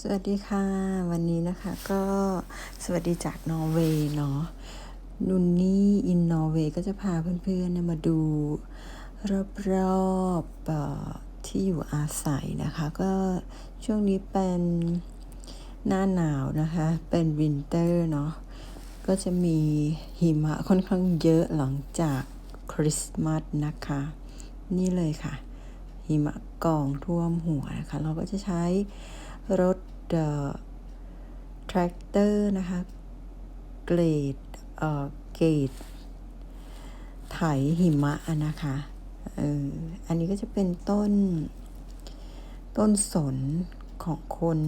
สวัสดีค่ะ วันนี้นะคะก็สวัสดีจากนอร์เวย์เนาะนุนนี่อินนอร์เวย์ก็จะพาเพื่อนๆมาดูรอบๆเอ่อที่อยู่อาศัยนะคะ ก็ช่วงนี้เป็นหน้าหนาวนะคะ เป็นวินเตอร์เนาะก็จะมีหิมะค่อนข้างเยอะหลังจากคริสต์มาสนะคะ นี่เลยค่ะ หิมะกองท่วมหัวนะคะ เราก็จะใช้ รถเอ่อแทรกเตอร์นะคะ เกรดเอ่อเกรดไถหิมะอะนะคะเอออันนี้ก็จะเป็นต้น ต้นสนของคน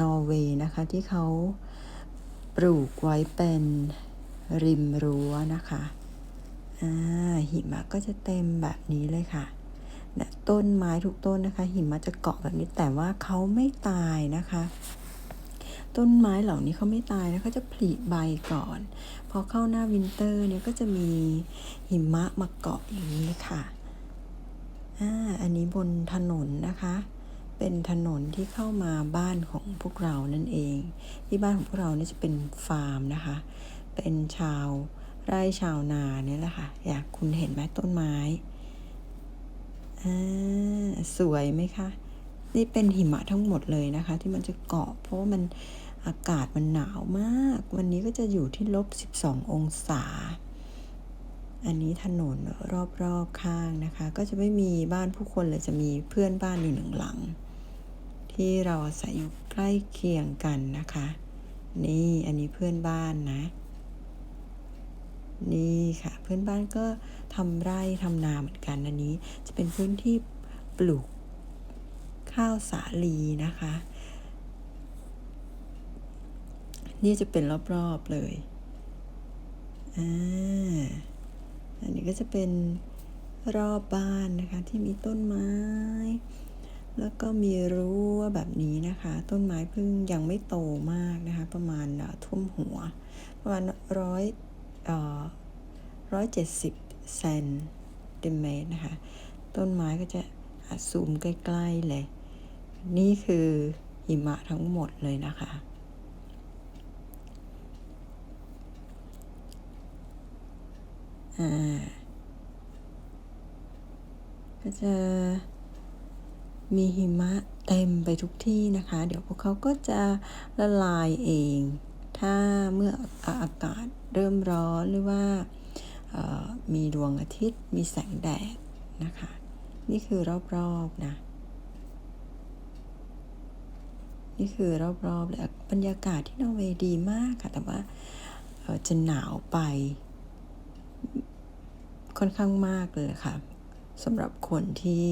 นอร์เวย์นะคะ ที่เขาปลูกไว้เป็นริมรั้วนะคะ อ่าหิมะก็จะเต็มแบบนี้เลยค่ะ นะต้นไม้ทุกต้นนะคะ หิมะจะเกาะแบบนี้แต่ว่าเขาไม่ตายนะคะ ต้นไม้เหล่านี้เขาไม่ตายนะเขาจะผลิใบก่อน พอเข้าหน้าวินเตอร์เนี่ยก็จะมีหิมะมาเกาะอย่างนี้ค่ะอ่าอันนี้บนถนนนะคะเป็นถนนที่เข้ามาบ้านของพวกเรานั่นเอง ที่บ้านของพวกเราเนี่ยจะเป็นฟาร์มนะคะ เป็นชาวไร่ชาวนาเนี่ยแหละค่ะอยากคุณเห็นไหมต้นไม้ อ่าสวยไหมคะ นี่เป็นหิมะทั้งหมดเลยนะคะ ที่มันจะเกาะ เพราะว่ามันอากาศมันหนาวมาก วันนี้ก็จะอยู่ที่ลบ 12 องศา อันนี้ถนนรอบๆข้างนะคะ ก็จะไม่มีบ้านผู้คนเลยจะมีเพื่อนบ้านอยู่หนึ่งหลัง ที่เราอาศัยอยู่ใกล้เคียงกันนะคะ นี่อันนี้เพื่อนบ้านนะ นี่ค่ะ เพื่อนบ้านก็ทำไร่ทำนาเหมือนกันอันนี้ จะเป็นพื้นที่ปลูกข้าวสาลีนะคะ นี่จะเป็นรอบๆเลยอ่าอันนี้ก็จะเป็นรอบบ้านนะคะที่มีต้นไม้ แล้วก็มีรั้วแบบนี้นะคะ ต้นไม้เพิ่งยังไม่โตมากนะคะ ประมาณเอ่อท่วมหัว ประมาณร้อย ร้อยเจ็ดสิบเซนติเมตรนะคะ ต้นไม้ก็จะซูมใกล้ ๆ เลย นี่คือหิมะทั้งหมดเลยนะคะ อ่า ก็จะมีหิมะเต็มไปทุกที่นะคะ เดี๋ยวพวกเขาก็จะละลายเอง ถ้าเมื่ออากาศเริ่มร้อนหรือว่ามีดวงอาทิตย์มีแสงแดดนะคะ นี่คือรอบๆนะ นี่คือรอบๆเลยบรรยากาศที่นอร์เวย์ดีมากค่ะ แต่ว่าจะหนาวไปค่อนข้างมากเลยค่ะสำหรับคนที่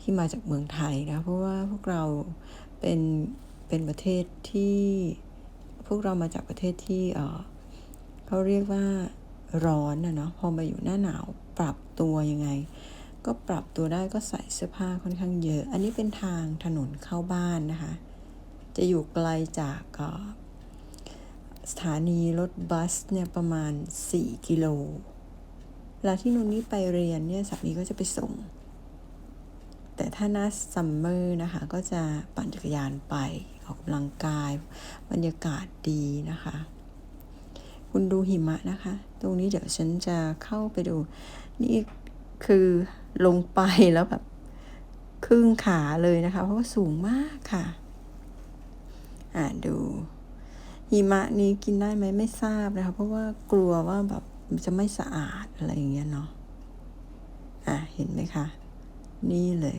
ที่มาจากเมืองไทยนะ เพราะว่าพวกเราเป็นเป็นประเทศที่ พวกเรามาจากประเทศที่เขาเรียกว่าร้อนนะเนาะพอมาอยู่หน้าหนาวปรับตัวยังไง ก็ปรับตัวได้ก็ใส่เสื้อผ้าค่อนข้างเยอะ อันนี้เป็นทางถนนเข้าบ้านนะคะ จะอยู่ไกลจากสถานีรถบัสเนี่ยประมาณ 4 กิโลเวลาที่นุ่นนี่ไปเรียนเนี่ยสามีก็จะไปส่ง แต่ถ้าหน้าซัมเมอร์นะคะ ก็จะปั่นจักรยานไปออกกำลังกาย บรรยากาศดีนะคะ คุณดูหิมะนะคะ ตรงนี้เดี๋ยวฉันจะเข้าไปดู นี่คือลงไปแล้วแบบครึ่งขาเลยนะคะ เพราะว่าสูงมากค่ะ อ่าดู หิมะนี้กินได้ไหมไม่ทราบนะคะ เพราะว่ากลัวว่าแบบจะไม่สะอาดอะไรอย่างเงี้ยเนาะอะเห็นไหมคะ นี่เลย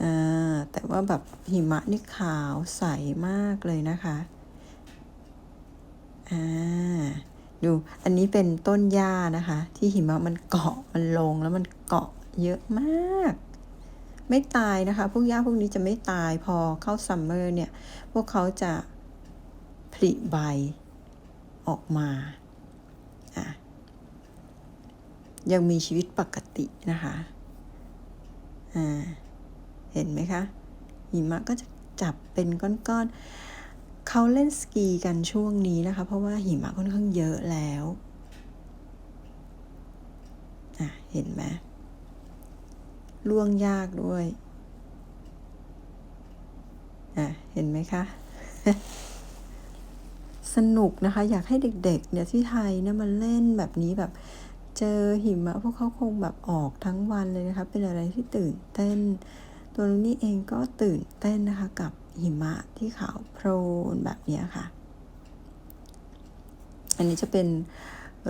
อ่าแต่ว่าแบบหิมะนี่ขาวใสมากเลยนะคะอ่าดูอันนี้เป็นต้นหญ้านะคะ ที่หิมะมันเกาะมันลงแล้วมันเกาะเยอะมาก ไม่ตายนะคะ พวกหญ้าพวกนี้จะไม่ตายพอเข้าซัมเมอร์เนี่ย พวกเขาจะผลิใบออกมาอะยังมีชีวิตปกตินะคะ อ่าเห็นไหมคะหิมะก็จะจับเป็นก้อนๆเขาเล่นสกีกันช่วงนี้นะคะ เพราะว่าหิมะค่อนข้างเยอะแล้วอะเห็นไหมล่วงยากด้วยอะเห็นไหมคะสนุกนะคะ อยากให้เด็กๆเนี่ยที่ไทยเนี่ยมันเล่นแบบนี้แบบ เจอหิมะพวกเขาคงแบบออกทั้งวันเลยนะคะ เป็นอะไรที่ตื่นเต้น ตัวลูนี่เองก็ตื่นเต้นนะคะกับหิมะที่ขาวโพลนแบบนี้ค่ะ อันนี้จะเป็น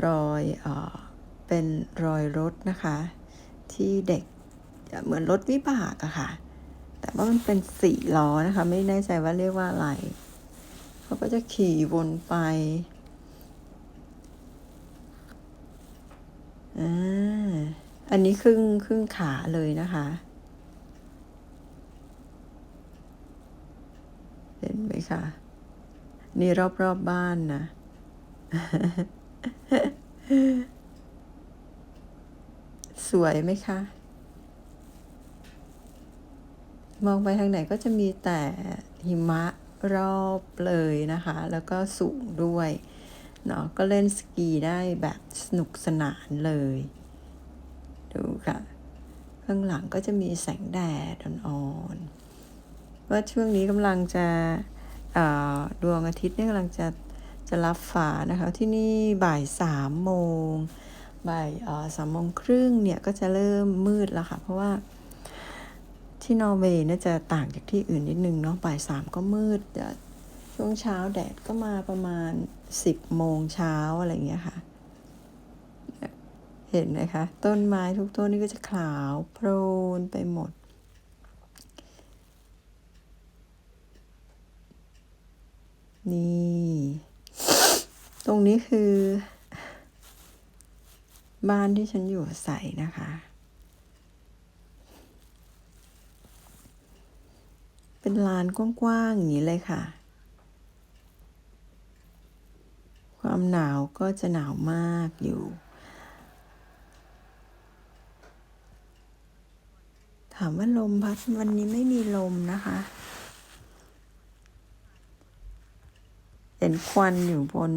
รอยเอ่อเป็นรอยรถนะคะ ที่เด็กเหมือนรถวิบากอะค่ะ แต่ว่ามันเป็นสี่ล้อนะคะ ไม่แน่ใจว่าเรียกว่าอะไร เขาก็จะขี่วนไป อ่าอันนี้ครึ่งครึ่งขาเลยนะคะเห็นไหมคะนี่รอบๆบบ้านนะสวยไหมคะ มองไปทางไหนก็จะมีแต่หิมะรอบเลยนะคะ แล้วก็สูงด้วย เนาะก็เล่นสกีได้แบบสนุกสนานเลย ดูค่ะ ข้างหลังก็จะมีแสงแดดอ่อนๆว่าช่วงนี้กำลังจะดวงอาทิตย์นี่กำลังจะจะรับฝานะคะ ที่นี่บ่ายสามโมงบ่ายสามโมงครึ่งเนี่ยก็จะเริ่มมืดแล้วค่ะ เพราะว่าที่นอร์เวย์เนี่ยจะต่างจากที่อื่นนิดนึงเนาะบ่ายสามก็มืด ช่วงเช้าแดดก็มาประมาณสิบโมงเช้าอะไรเงี้ยค่ะ เห็นไหมคะ ต้นไม้ทุกต้นนี่ก็จะขาวโพลนไปหมด นี่ ตรงนี้คือ บ้านที่ฉันอยู่อาศัยนะคะ เป็นลานกว้างๆอย่างนี้เลยค่ะ ความหนาวก็จะหนาวมากอยู่ ถามว่าลมพัดวันนี้ไม่มีลมนะคะเห็นควันอยู่บน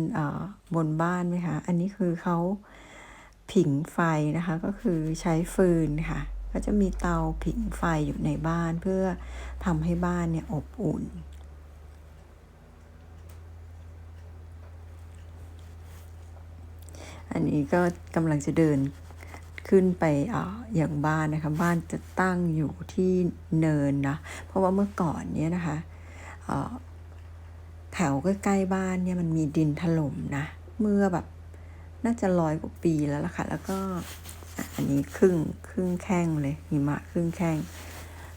บนบ้านไหมคะ อันนี้คือเขาผิงไฟนะคะ ก็คือใช้ฟืนค่ะ ก็จะมีเตาผิงไฟอยู่ในบ้านเพื่อทำให้บ้านเนี่ยอบอุ่น อันนี้ก็กำลังจะเดินขึ้นไปออย่างบ้านนะคะ บ้านจะตั้งอยู่ที่เนินนะ เพราะว่าเมื่อก่อนเนี่ยนะคะแถวใกล้ๆบ้านเนี่ยมันมีดินถล่มนะ เมื่อแบบน่าจะร้อยกว่าปีแล้วล่ะค่ะ แล้วก็อันนี้ครึ่งครึ่งแข้งเลยหิมะครึ่งแข้ง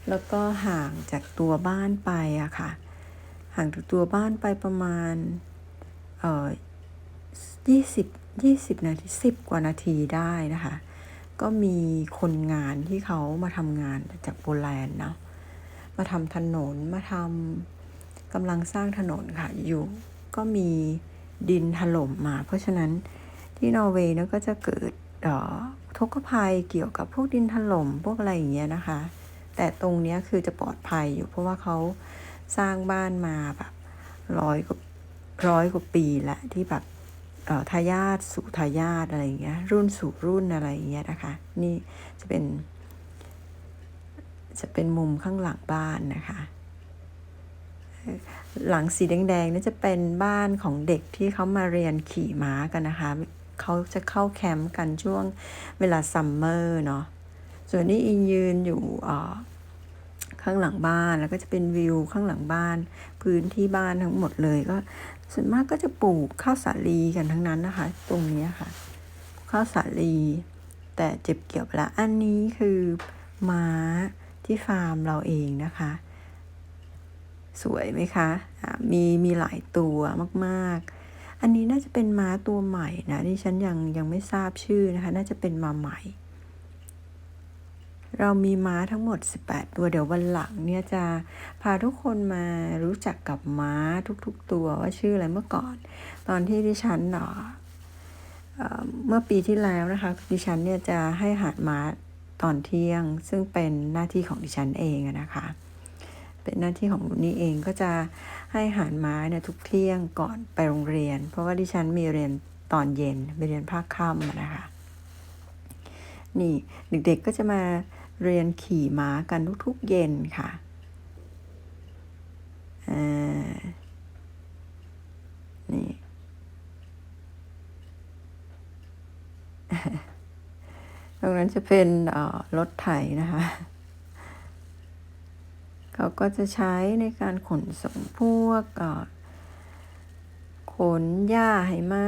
แล้วก็ห่างจากตัวบ้านไปอะค่ะ ห่างจากตัวบ้านไปประมาณเอ่อยี่สิบ ยี่สิบนาทีสิบกว่านาทีได้นะคะ ก็มีคนงานที่เขามาทำงานจากโปแลนด์เนาะมาทำถนนมาทำกำลังสร้างถนนค่ะ อยู่ก็มีดินถล่มมา เพราะฉะนั้นที่นอร์เวย์เนี่ยก็จะเกิดทุกภัยเกี่ยวกับพวกดินถล่มพวกอะไรอย่างเงี้ยนะคะ แต่ตรงเนี้ยคือจะปลอดภัยอยู่เพราะว่าเขาสร้างบ้านมาแบบร้อยกว่าร้อยกว่าปีแล้วที่แบบ ทายาทสู่ทายาทอะไรอย่างเงี้ยรุ่นสู่รุ่นอะไรอย่างเงี้ยนะคะ นี่จะเป็น จะเป็นมุมข้างหลังบ้านนะคะ หลังสีแดงๆนี่จะเป็นบ้านของเด็กที่เขามาเรียนขี่ม้ากันนะคะเขาจะเข้าแคมป์กันช่วงเวลาซัมเมอร์เนาะส่วนนี้อินยืนอยู่ ข้างหลังบ้านแล้วก็จะเป็นวิวข้างหลังบ้าน พื้นที่บ้านทั้งหมดเลยก็ส่วนมากก็จะปลูกข้าวสาลีกันทั้งนั้นนะคะ ตรงนี้ค่ะ ข้าวสาลี แต่เจ็บเกี่ยวไปแล้วอันนี้คือม้าที่ฟาร์มเราเองนะคะ สวยไหมคะะมีมีหลายตัวมากๆ อันนี้น่าจะเป็นม้าตัวใหม่นะที่ฉันยังยังไม่ทราบชื่อนะคะ น่าจะเป็นมาใหม่ เรามีม้าทั้งหมด 18 ตัวเดี๋ยววันหลังเนี่ยจะพาทุกคนมารู้จักกับม้าทุกๆตัวว่าชื่ออะไรเมื่อก่อน ตอนที่ดิฉันเนาะเมื่อปีที่แล้วนะคะ ดิฉันเนี่ยจะให้หาดม้าตอนเที่ยง ซึ่งเป็นหน้าที่ของดิฉันเองนะคะ เป็นหน้าที่ของนี่เองก็จะให้หารม้าเนี่ยทุกเที่ยงก่อนไปโรงเรียน เพราะว่าดิฉันมีเรียนตอนเย็นไปเรียนภาคค่ำนะคะนี่เด็กๆก็จะมา เรียนขี่ม้ากันทุกๆเย็นค่ะอ่านี่ตรงนั้นจะเป็นรถไถนะคะ เขาก็จะใช้ในการขนส่งพวกเอ่อขนหญ้าให้มา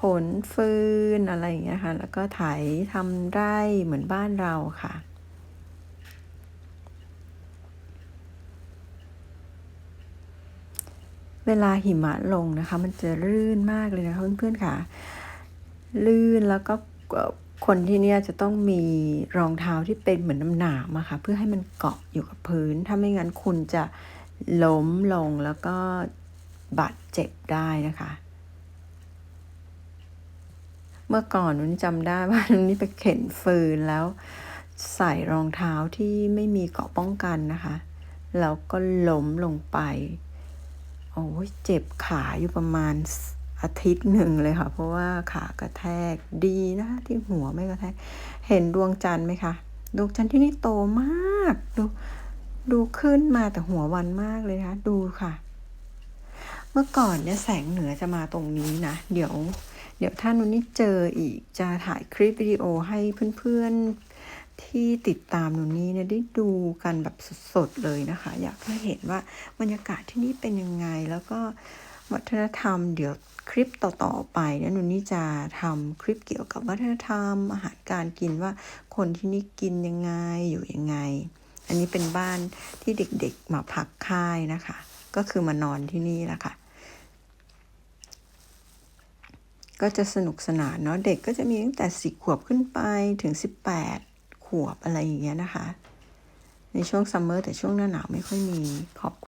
ขนฟืนอะไรอย่างเงี้ยค่ะ แล้วก็ไถทำไร่เหมือนบ้านเราค่ะ เวลาหิมะลงนะคะ มันจะลื่นมากเลยนะคะเพื่อนๆค่ะ ลื่นแล้วก็คนที่เนี่ยจะต้องมีรองเท้าที่เป็นเหมือนน้ำหนามอะค่ะเพื่อให้มันเกาะอยู่กับพื้น ถ้าไม่งั้นคุณจะล้มลงแล้วก็บาดเจ็บได้นะคะ เมื่อก่อนนุ้นจำได้ว่านุ้นนี่ไปเข็นฟืนแล้ว ใส่รองเท้าที่ไม่มีเกาะป้องกันนะคะแล้วก็ล้มลงไป โอ้ยเจ็บขาอยู่ประมาณอาทิตย์หนึ่งเลยค่ะ เพราะว่าขากระแทกดีนะที่หัวไม่กระแทก เห็นดวงจันทร์ไหมคะ ดวงจันทร์ที่นี่โตมากดูดูขึ้นมาแต่หัววันมากเลยนะคะดูค่ะ เมื่อก่อนเนี่ยแสงเหนือจะมาตรงนี้นะ เดี๋ยว เดี๋ยวถ้านุนนี่เจออีกจะถ่ายคลิปวิดีโอให้เพื่อนๆ ที่ติดตามหนุนนี่เนี่ยได้ดูกันแบบสดๆเลยนะคะ อยากให้เห็นว่าบรรยากาศที่นี่เป็นยังไง แล้วก็วัฒนธรรมเดี๋ยวคลิปต่อ ๆ ไปเนี่ยนุนนี่จะทำคลิปเกี่ยวกับวัฒนธรรม อาหารการกินว่าคนที่นี่กินยังไงอยู่ยังไง อันนี้เป็นบ้านที่เด็ก ๆ มาพักค่ายนะคะ ก็คือมานอนที่นี่แหละค่ะก็จะสนุกสนานเนาะเด็กก็จะมีตั้งแต่สิขวบขึ้นไปถึงสิบแปด ขวบอะไรอย่างเงี้ยนะคะ ในช่วงซัมเมอร์แต่ช่วงหน้าหนาวไม่ค่อยมีขอบ